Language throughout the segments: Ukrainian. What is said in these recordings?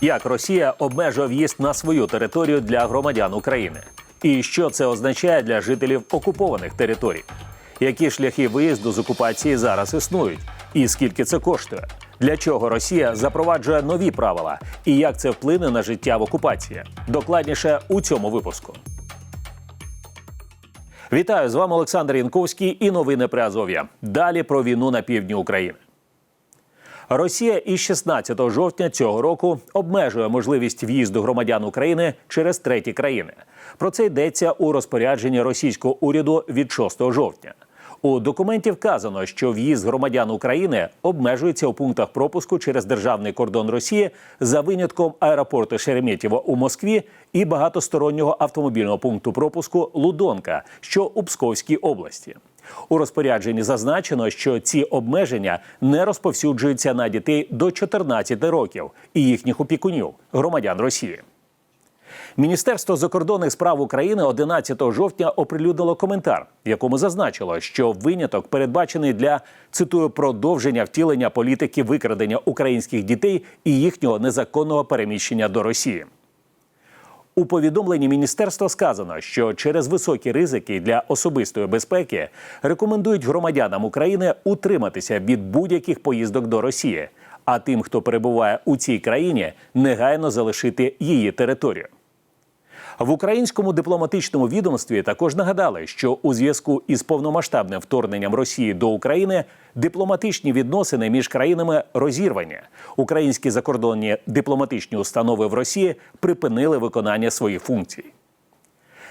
Як Росія обмежує в'їзд на свою територію для громадян України? І що це означає для жителів окупованих територій? Які шляхи виїзду з окупації зараз існують? І скільки це коштує? Для чого Росія запроваджує нові правила? І як це вплине на життя в окупації? Докладніше у цьому випуску. Вітаю з вами Олександр Янковський і новини при Азов'я. Далі про війну на півдні України. Росія із 16 жовтня цього року обмежує можливість в'їзду громадян України через треті країни. Про це йдеться у розпорядженні російського уряду від 6 жовтня. У документі вказано, що в'їзд громадян України обмежується у пунктах пропуску через державний кордон Росії за винятком аеропорту Шереметьєво у Москві і багатостороннього автомобільного пункту пропуску Лудонка, що у Псковській області. У розпорядженні зазначено, що ці обмеження не розповсюджуються на дітей до 14 років і їхніх опікунів, громадян Росії. Міністерство закордонних справ України 11 жовтня оприлюднило коментар, в якому зазначило, що виняток передбачений для цитую продовження втілення політики викрадення українських дітей і їхнього незаконного переміщення до Росії. У повідомленні міністерства сказано, що через високі ризики для особистої безпеки рекомендують громадянам України утриматися від будь-яких поїздок до Росії, а тим, хто перебуває у цій країні, негайно залишити її територію. В українському дипломатичному відомстві також нагадали, що у зв'язку із повномасштабним вторгненням Росії до України дипломатичні відносини між країнами розірвані. Українські закордонні дипломатичні установи в Росії припинили виконання своїх функцій.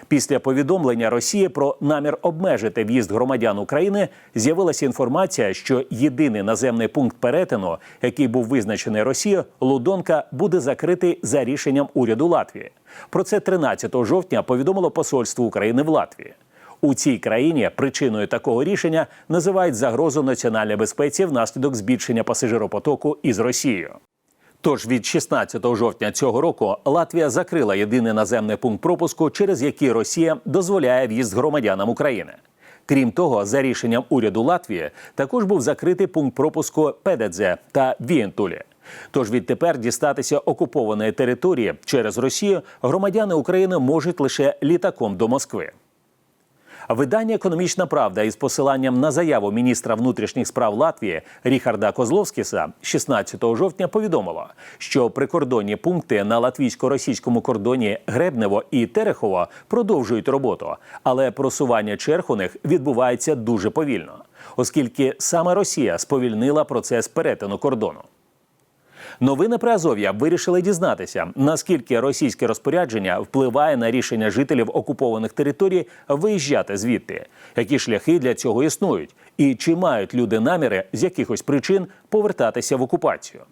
Після повідомлення Росії про намір обмежити в'їзд громадян України з'явилася інформація, що єдиний наземний пункт перетину, який був визначений Росією, Лудонка, буде закритий за рішенням уряду Латвії. Про це 13 жовтня повідомило посольство України в Латвії. У цій країні причиною такого рішення називають загрозу національній безпеці внаслідок збільшення пасажиропотоку із Росією. Тож від 16 жовтня цього року Латвія закрила єдиний наземний пункт пропуску, через який Росія дозволяє в'їзд громадянам України. Крім того, за рішенням уряду Латвії також був закритий пункт пропуску Педедзе та Вієнтулі. Тож відтепер дістатися окупованої території через Росію громадяни України можуть лише літаком до Москви. Видання Економічна Правда із посиланням на заяву міністра внутрішніх справ Латвії Ріхарда Козловськіса 16 жовтня повідомило, що прикордонні пункти на латвійсько-російському кордоні Гребнево і Терехово продовжують роботу, але просування черг у них відбувається дуже повільно, оскільки саме Росія сповільнила процес перетину кордону. Новини при Азов'я вирішили дізнатися, наскільки російське розпорядження впливає на рішення жителів окупованих територій виїжджати звідти, які шляхи для цього існують, і чи мають люди наміри з якихось причин повертатися в окупацію.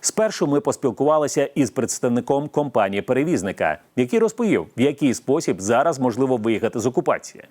Спершу ми поспілкувалися із представником компанії-перевізника, який розповів, в який спосіб зараз можливо виїхати з окупації.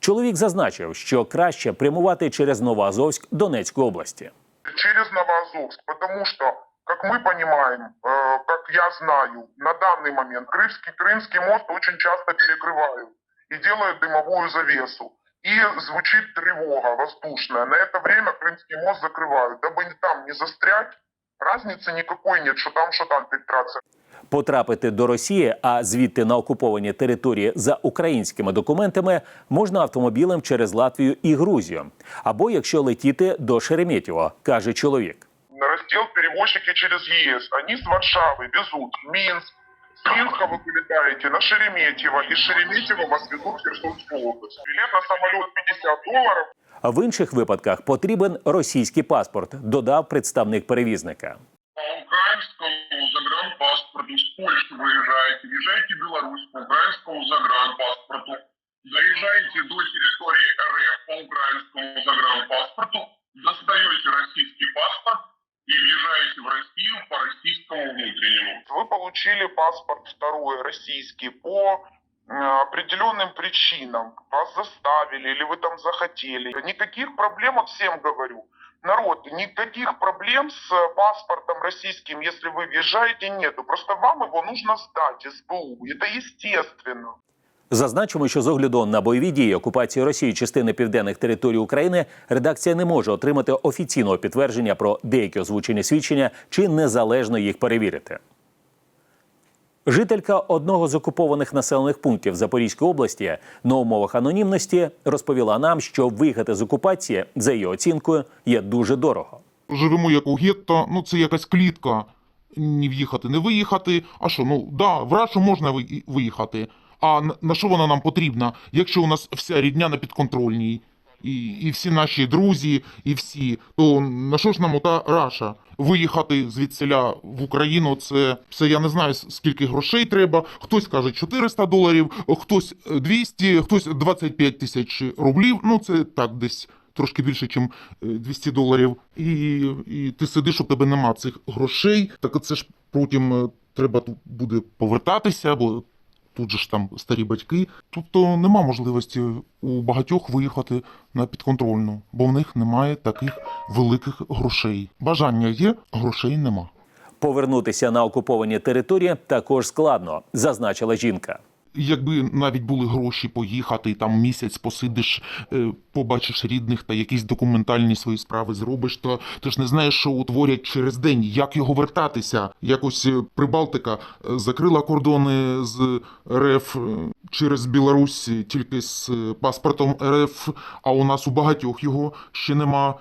Чоловік зазначив, що краще прямувати через Новоазовськ Донецької області через Новоазовск, потому что, как мы понимаем, э, как я знаю, на данный момент Крымский, Крымский мост очень часто перекрывают и делают дымовую завесу. И звучит тревога воздушная. На это время Крымский мост закрывают, дабы там не застрять. Разницы никакой нет, что там, что там фильтрация. Потрапити до Росії, а звідти на окуповані території за українськими документами можна автомобілем через Латвію і Грузію, або якщо летіти до Шереметьєво, каже чоловік. Раздел перевозчики через ЕС. Они с Варшавы везут в Минск. С Минска вы вылетаете на Шереметьево. Из Шереметьево вас везут в Херсонскую область. Билет на самолет 50 долларов. А в інших випадках потрібен російський паспорт, додав представник перевізника. По украинскому загранпаспорту с Польши выезжаете, въезжаете в Беларусь по украинскому загранпаспорту, доезжаете до территории РФ по украинскому загранпаспорту, достаете российский паспорт и въезжаете в Россию по российскому внутреннему. Вы получили паспорт второй российский по э, определенным причинам. Вас заставили или вы там захотели. Никаких проблем, вот всем говорю. Народ, никаких проблем с паспортом российским, если вы въезжаете, нету. Просто вам его нужно сдать СБУ. Это естественно. Зазначимо, що з огляду на бойові дії окупації Росії частини південних територій України редакція не може отримати офіційного підтвердження про деякі озвучені свідчення чи незалежно їх перевірити. Жителька одного з окупованих населених пунктів Запорізької області на умовах анонімності розповіла нам, що виїхати з окупації, за її оцінкою, є дуже дорого. Живемо як у гетто, ну це якась клітка. Ні в'їхати, не виїхати. А що, ну да, в Рашу можна виїхати. А на- що вона нам потрібна, якщо у нас вся рідня на підконтрольній? І, і всі наші друзі, і всі, то на що ж нам ота Раша? Виїхати звідсиля в Україну, це, це я не знаю, скільки грошей треба. Хтось каже 400 доларів, хтось е, 200, хтось 25 тисяч рублів. Ну, це так десь трошки більше, ніж 200 доларів. І, і ти сидиш, у тебе нема цих грошей, так це ж потім е, треба буде повертатися, бо тут же ж там старі батьки. Тобто нема можливості у багатьох виїхати на підконтрольну, бо в них немає таких великих грошей. Бажання є, грошей нема. Повернутися на окуповані території також складно, зазначила жінка. Якби навіть були гроші поїхати, там місяць посидиш, е, побачиш рідних та якісь документальні свої справи зробиш, то ти ж не знаєш, що утворять через день, як його вертатися. Якось е, Прибалтика е, закрила кордони з РФ через Білорусь тільки з паспортом РФ, а у нас у багатьох його ще нема,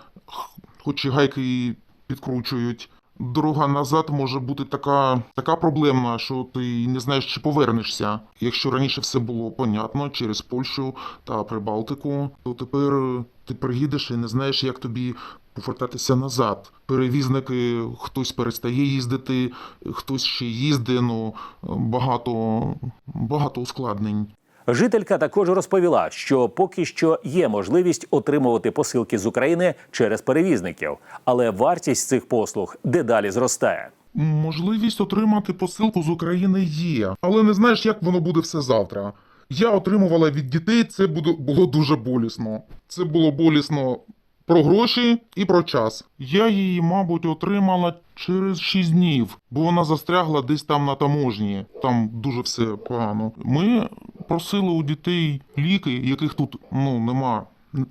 хоч і гайки підкручують. Дорога назад може бути така, така проблемна, що ти не знаєш, чи повернешся. Якщо раніше все було понятно через Польщу та Прибалтику, то тепер ти приїдеш і не знаєш, як тобі повертатися назад. Перевізники, хтось перестає їздити, хтось ще їздить, ну багато, багато ускладнень. Жителька також розповіла, що поки що є можливість отримувати посилки з України через перевізників, але вартість цих послуг дедалі зростає. Можливість отримати посилку з України є, але не знаєш, як воно буде все завтра. Я отримувала від дітей, це було дуже болісно. Це було болісно про гроші і про час. Я її, мабуть, отримала через 6 днів, бо вона застрягла десь там на таможні. Там дуже все погано. Ми просили у дітей ліки, яких тут ну нема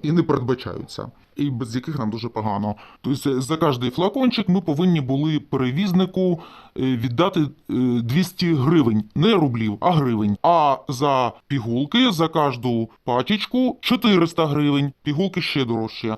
і не передбачаються. І без яких нам дуже погано. Тобто за кожний флакончик ми повинні були перевізнику е, віддати е, 200 гривень, не рублів, а гривень. А за пігулки за кожну пачечку 400 гривень. Пігулки ще дорожче.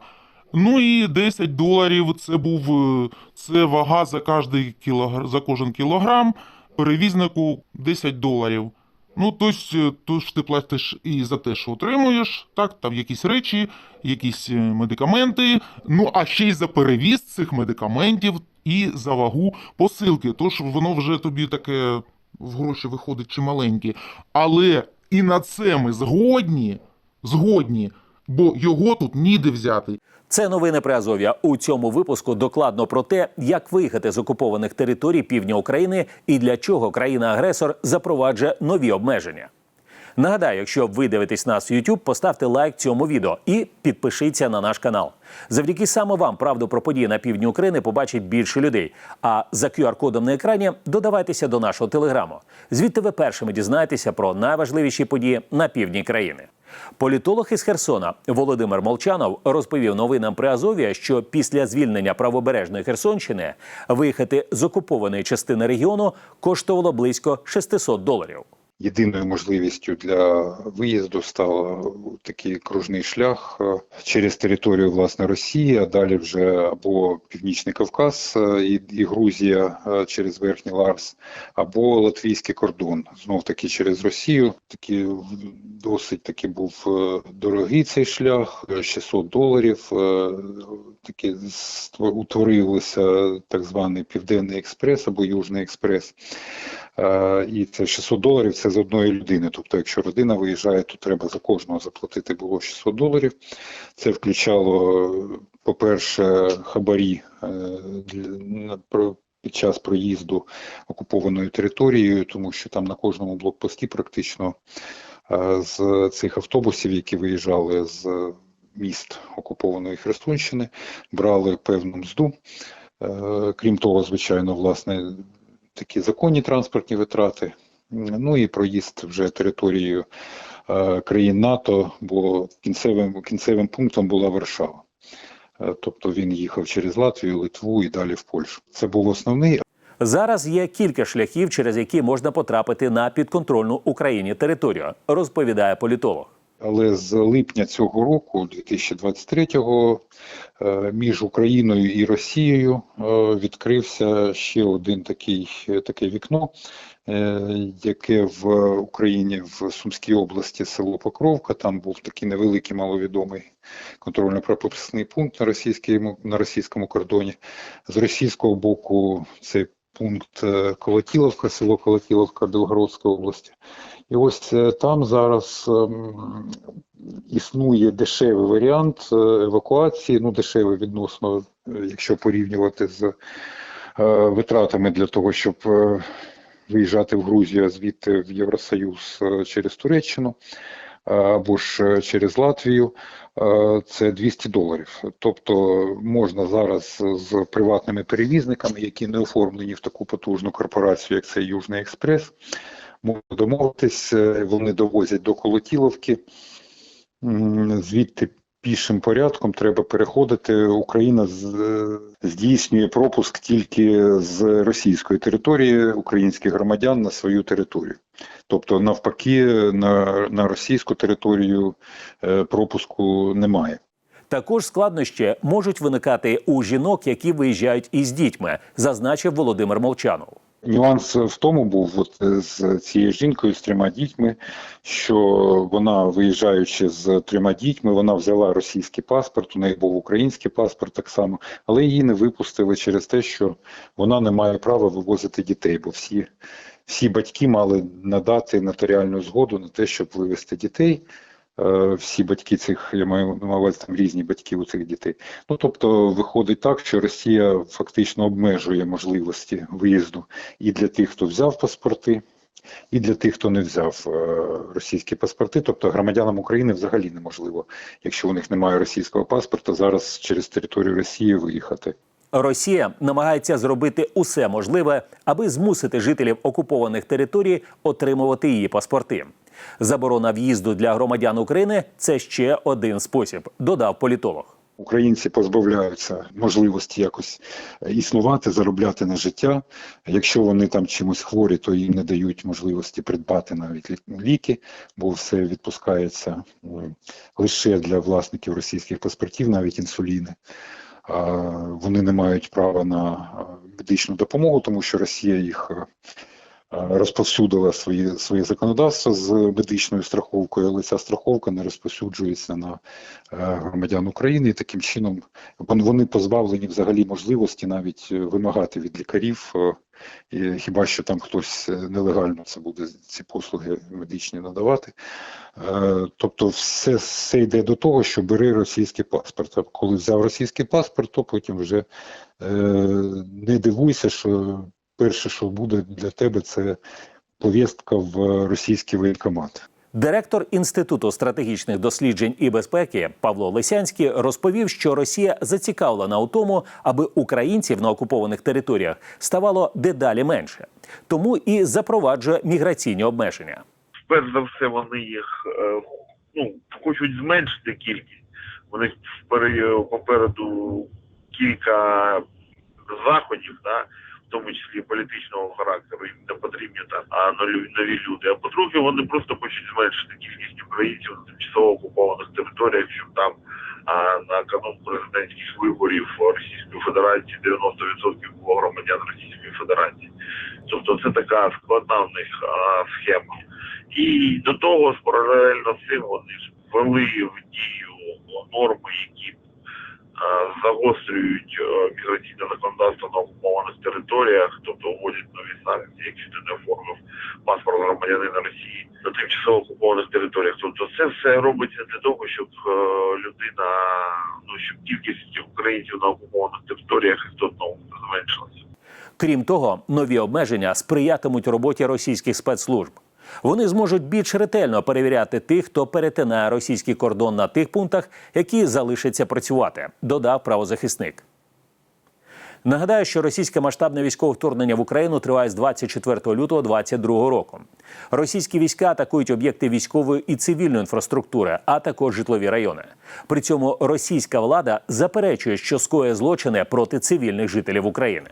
Ну і 10 доларів це був е, це вага за кожний кілогр... за кожен кілограм. Перевізнику 10 доларів. Ну, тобто, то ж ти платиш і за те, що отримуєш, так, там якісь речі, якісь е, медикаменти, ну а ще й за перевіз цих медикаментів і за вагу посилки. Тож воно вже тобі таке в гроші виходить чималеньке. Але і на це ми згодні, згодні, бо його тут ніде взяти. Це новини при Азов'я. У цьому випуску докладно про те, як виїхати з окупованих територій півдня України і для чого країна-агресор запроваджує нові обмеження. Нагадаю, якщо ви дивитесь нас в YouTube, поставте лайк цьому відео і підпишіться на наш канал. Завдяки саме вам правду про події на півдні України побачить більше людей. А за QR-кодом на екрані додавайтеся до нашого телеграму. Звідти ви першими дізнаєтеся про найважливіші події на півдні країни. Політолог із Херсона Володимир Молчанов розповів новинам при Азов'я, що після звільнення правобережної Херсонщини виїхати з окупованої частини регіону коштувало близько 600 доларів. Єдиною можливістю для виїзду став такий кружний шлях е, через територію власне Росії, а далі вже або Північний Кавказ е, і, і Грузія е, через Верхній Ларс, або Латвійський кордон. Знов таки через Росію. Такий досить таки був дорогий цей шлях, е, 600 доларів. Таки утворилося так званий Південний експрес або Южний експрес. Е, І це 600 доларів це з одної людини. Тобто, якщо родина виїжджає, то треба за кожного заплатити було 600 доларів. Це включало, по-перше, хабарі е, під час проїзду окупованою територією, тому що там на кожному блокпості практично е, з цих автобусів, які виїжджали з міст окупованої Херсонщини, брали певну мзду. Крім того, звичайно, власне, такі законні транспортні витрати. Ну і проїзд вже територією е, країн НАТО, бо кінцевим, кінцевим пунктом була Варшава. Е, Тобто він їхав через Латвію, Литву і далі в Польщу. Це був основний, Зараз є кілька шляхів, через які можна потрапити на підконтрольну Україні територію, розповідає політолог. Але з липня цього року, 2023-го, е, між Україною і Росією е, відкрився ще один такий, таке вікно, е, яке в Україні в Сумській області село Покровка. Там був такий невеликий маловідомий контрольно-пропускний пункт на російському, на російському кордоні. З російського боку цей пункт Колотіловка, село Колотіловка Білгородської області. І ось е, там зараз ем, існує дешевий варіант е, евакуації, ну дешевий відносно, е, якщо порівнювати з витратами для того, щоб виїжджати в Грузію, а звідти в Євросоюз через Туреччину або ж через Латвію, це 200 доларів. Тобто можна зараз з приватними перевізниками, які не оформлені в таку потужну корпорацію, як це Южний Експрес, можна домовитись, е, вони довозять до Колотіловки, звідти пішим порядком треба переходити. Україна е, здійснює пропуск тільки з російської території українських громадян на свою територію. Тобто, навпаки, на, на російську територію е, пропуску немає. Також складнощі можуть виникати у жінок, які виїжджають із дітьми, зазначив Володимир Молчанов. Нюанс в тому був от, е, з цією жінкою з трьома дітьми, що вона, виїжджаючи з трьома дітьми, вона взяла російський паспорт, у неї був український паспорт так само, але її не випустили через те, що вона не має права вивозити дітей, бо всі, всі батьки мали надати нотаріальну згоду на те, щоб вивезти дітей. Е, Всі батьки цих, я маю на увазі там різні батьки у цих дітей. Ну тобто виходить так, що Росія фактично обмежує можливості виїзду і для тих, хто взяв паспорти, і для тих, хто не взяв е, російські паспорти. Тобто громадянам України взагалі неможливо, якщо у них немає російського паспорта, зараз через територію Росії виїхати. Росія намагається зробити усе можливе, аби змусити жителів окупованих територій отримувати її паспорти. Заборона в'їзду для громадян України це ще один спосіб, додав політолог. Українці позбавляються можливості якось е, існувати, заробляти на життя. Якщо вони там чимось хворі, то їм не дають можливості придбати навіть ліки, бо все відпускається лише для власників російських паспортів, навіть інсуліни. Вони не мають права на медичну допомогу, тому що Росія їх е, розповсюдила свої, своє законодавство з медичною страховкою, але ця страховка не розповсюджується на е, громадян України. І таким чином вони позбавлені взагалі можливості навіть е, вимагати від лікарів, е, хіба що там хтось е, нелегально це буде ці послуги медичні надавати. Е, Тобто, все, все йде до того, що бери російський паспорт. А коли взяв російський паспорт, то потім вже е, не дивуйся, що перше, що буде для тебе, це повістка в російський воєнкомат. Директор Інституту стратегічних досліджень і безпеки Павло Лисянський розповів, що Росія зацікавлена у тому, аби українців на окупованих територіях ставало дедалі менше, тому і запроваджує міграційні обмеження. перш за все вони їх е, ну, хочуть зменшити кількість. Впери- попереду кілька заходів, да, тому числі політичного характеру, їм не потрібні там а, нові, люди. А по-друге, вони просто хочуть зменшити кількість українців на тимчасово окупованих територіях, щоб там а, на канун президентських виборів Російської Федерації 90% було громадян Російської Федерації. Тобто це така складна в них а, схема. І до того паралельно з цим вони ввели в дію норми, які загострюють е, міграційне законодавство на окупованих територіях, тобто вводять нові санкції, якщо ти не оформив паспорт громадянина Росії на тимчасово окупованих територіях. Тобто це все робиться для того, щоб е, людина, ну щоб кількість українців на окупованих територіях істотно зменшилася. Крім того, нові обмеження сприятимуть роботі російських спецслужб. Вони зможуть більш ретельно перевіряти тих, хто перетинає російський кордон на тих пунктах, які залишаться працювати, додав правозахисник. Нагадаю, що російське масштабне військове вторгнення в Україну триває з 24 лютого 2022 року. Російські війська атакують об'єкти військової і цивільної інфраструктури, а також житлові райони. При цьому російська влада заперечує, що скоє злочини проти цивільних жителів України.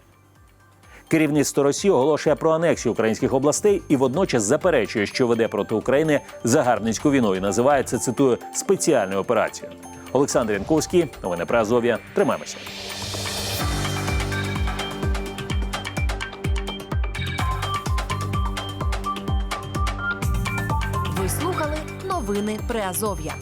Керівництво Росії оголошує про анексію українських областей і водночас заперечує, що веде проти України загарбницьку війну і називає це цитую спеціальною операцією. Олександр Янковський, новини про Азов'я. Тримаємося. Ви слухали новини Приазов'я.